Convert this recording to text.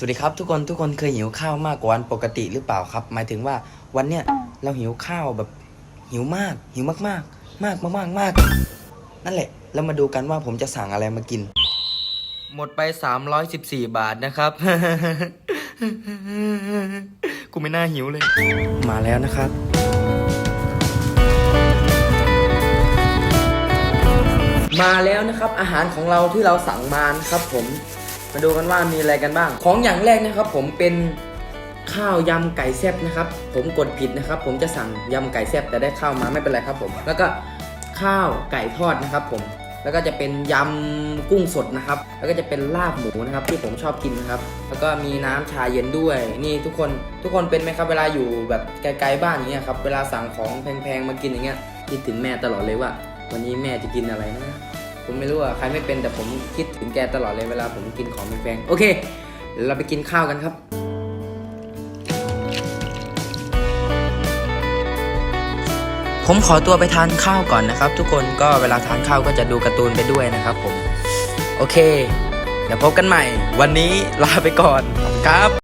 สวัสดีครับทุกคนทุกคนเคยหิวข้าวมากกว่าวันปกติหรือเปล่าครับ หมายถึงว่าวันเนี้ยเราหิวข้าวแบบหิวมาก หิวมากมากมากมากมากมากนั่นแหละ แล้วมาดูกันว่าผมจะสั่งอะไรมากิน หมดไป 314 บาทนะครับ กูไม่น่าหิวเลย มาแล้วนะครับ มาแล้วนะครับ อาหารของเราที่เราสั่งมานะครับผม มาดูกันว่ามีอะไรกันบ้าง ของอย่างแรกนะครับผมเป็นข้าวยำไก่แซ่บนะครับ ผมกดผิดนะครับ ผมจะสั่งยำไก่แซ่บแต่ได้ข้าวมาไม่เป็นไรครับผม แล้วก็ข้าวไก่ทอดนะครับ ผม แล้วก็จะเป็นยำกุ้งสดนะครับ แล้วก็จะเป็นลาบหมูนะครับ ที่ผมชอบกินนะครับ แล้วก็มีน้ำชาเย็นด้วย นี่ทุกคนทุกคนเป็นไหมครับ เวลาอยู่แบบไกลๆบ้านอย่างเงี้ยครับ เวลาสั่งของแพงๆมากินอย่างเงี้ยคิดถึงแม่ตลอดเลยว่า วันนี้แม่จะกินอะไรนะ ผมไม่รู้อะใครไม่เป็นแต่ผมคิดถึงแกตลอดเลยเวลาผมกินของแพงๆโอเค เราไปกินข้าวกันครับผมขอตัวไปทานข้าวก่อนนะครับ ทุกคนก็เวลาทานข้าวก็จะดูการ์ตูนไปด้วยนะครับผม โอเค เดี๋ยวพบกันใหม่ วันนี้ลาไปก่อนครับ